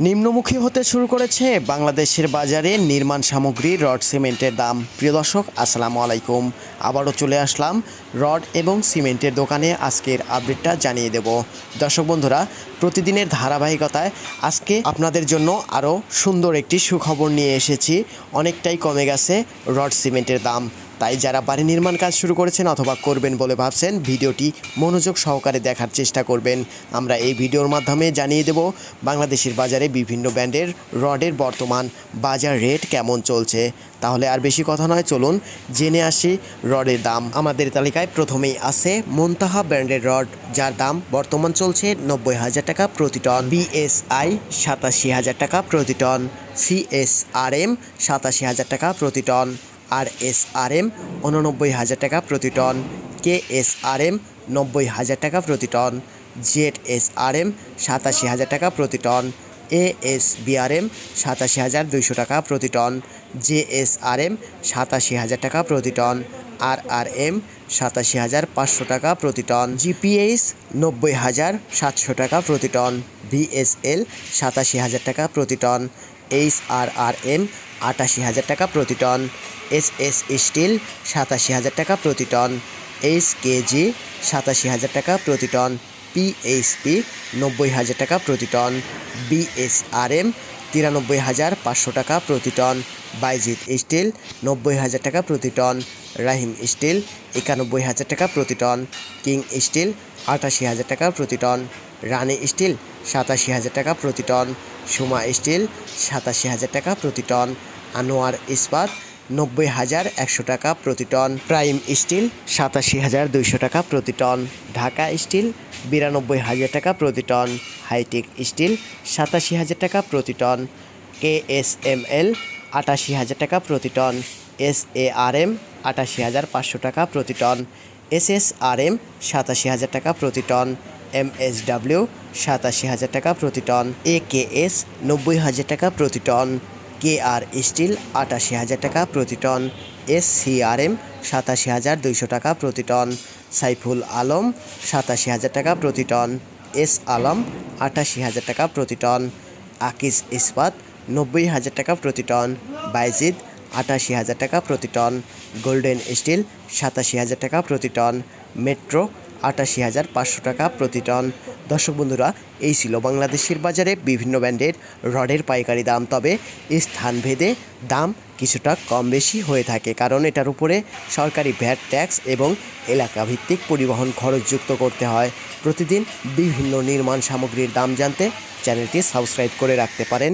নিম্নমুখী হতে শুরু করেছে বাংলাদেশের বাজারে নির্মাণ সামগ্রী, রড, সিমেন্টের দাম। প্রিয় দর্শক, আসসালামু আলাইকুম। আবারও চলে আসলাম রড এবং সিমেন্টের দোকানে আজকের আপডেটটা জানিয়ে দেব। দর্শক বন্ধুরা, প্রতিদিনের ধারাবাহিকতায় আজকে আপনাদের জন্য আরও সুন্দর একটি সুখবর নিয়ে এসেছি। অনেকটাই কমে গেছে রড, সিমেন্টের দাম। তাই যারা বাড়ি নির্মাণ কাজ শুরু করেছেন অথবা করবেন বলে ভাবছেন, ভিডিওটি মনোযোগ সহকারে দেখার চেষ্টা করবেন। আমরা এই ভিডিওর মাধ্যমে জানিয়ে দেব, বাংলাদেশের বাজারে বিভিন্ন ব্র্যান্ডের রডের বর্তমান বাজার রেট কেমন চলছে। তাহলে আর বেশি কথা নয়, চলুন জেনে আসি রডের দাম। আমাদের তালিকায় প্রথমেই আছে মন্তাহা ব্র্যান্ডের রড, যার দাম বর্তমান চলছে নব্বই হাজার টাকা প্রতি টন। বিএসআই সাতাশি হাজার টাকা প্রতি টন। সিএসআরএম সাতাশি হাজার টাকা প্রতি ton. R S R M উননব্বই হাজার টাকা প্রতি ton. K S R M নব্বই হাজার টাকা প্রতি ton. Z S R M সাতাশি হাজার টাকা প্রতি টন। এ এস বিআরএম সাতাশি হাজার দুইশো টাকা প্রতি ton. J S R M সাতাশি হাজার টাকা প্রতি টন। আর আর এম সাতাশি হাজার পাঁচশো টাকা প্রতি টন। জিপিএইচ নব্বই হাজার সাতশো টাকা প্রতি টন। ভিএসএল সাতাশি হাজার টাকা প্রতি ton. H R R M আটাশি হাজার টাকা প্রতি টন। এস এস স্টিল সাতাশি হাজার টাকা প্রতি টন। এইচ কেজি সাতাশি হাজার টাকা প্রতি টন। পিএইচপি নব্বই হাজার টাকা প্রতি টন। বিএসআরএম তিরানব্বই হাজার পাঁচশো টাকা প্রতি টন। বাইজিৎ স্টিল নব্বই হাজার টাকা প্রতি টন। রাহিম স্টিল একানব্বই হাজার টাকা প্রতি টন। কিং স্টিল আটাশি হাজার টাকা প্রতি টন। রানি স্টিল সাতাশি হাজার টাকা প্রতি টন। সুমা স্টিল সাতাশি হাজার টাকা প্রতি টন। আনোয়ার ইস্পাত নব্বই হাজার একশো টাকা প্রতি টন। প্রাইম স্টিল সাতাশি হাজার দুইশো টাকা প্রতি টন। ঢাকা স্টিল বিরানব্বই হাজার টাকা প্রতি টন। হাইটেক স্টিল সাতাশি হাজার টাকা প্রতি ton. K S M L আটাশি হাজার টাকা প্রতি ton. S A R M আটাশি হাজার পাঁচশো টাকা প্রতি ton. S S R M সাতাশি হাজার টাকা প্রতি টন। এম এস ডাব্লিউ সাতাশি হাজার টাকা প্রতি টন। এ কে এস নব্বই হাজার টাকা প্রতি টন। কে আর স্টিল আটাশি হাজার টাকা প্রতি ton S C R M সাতাশি হাজার দুইশো টাকা প্রতি টন, সাইফুল আলম সাতাশি হাজার টাকা প্রতি টন, এস আলম আটাশি হাজার টাকা প্রতি টন আকিস ইস্পাত নব্বই হাজার টাকা প্রতি টন, বাইজিদ আটাশি হাজার টাকা প্রতি টন, গোল্ডেন স্টিল সাতাশি হাজার টাকা প্রতি টন, মেট্রো আটাশি হাজার পাঁচশো টাকা প্রতি টন দর্শক বন্ধুরা, এই ছিল বাংলাদেশের বাজারে বিভিন্ন ব্র্যান্ডের রডের পাইকারি দাম। তবে স্থানভেদে দাম কিছুটা কম বেশি হয়ে থাকে, কারণ এটার উপরে সরকারি ভ্যাট, ট্যাক্স এবং এলাকাভিত্তিক পরিবহন খরচ যুক্ত করতে হয়। প্রতিদিন বিভিন্ন নির্মাণ সামগ্রীর দাম জানতে চ্যানেলটি সাবস্ক্রাইব করে রাখতে পারেন।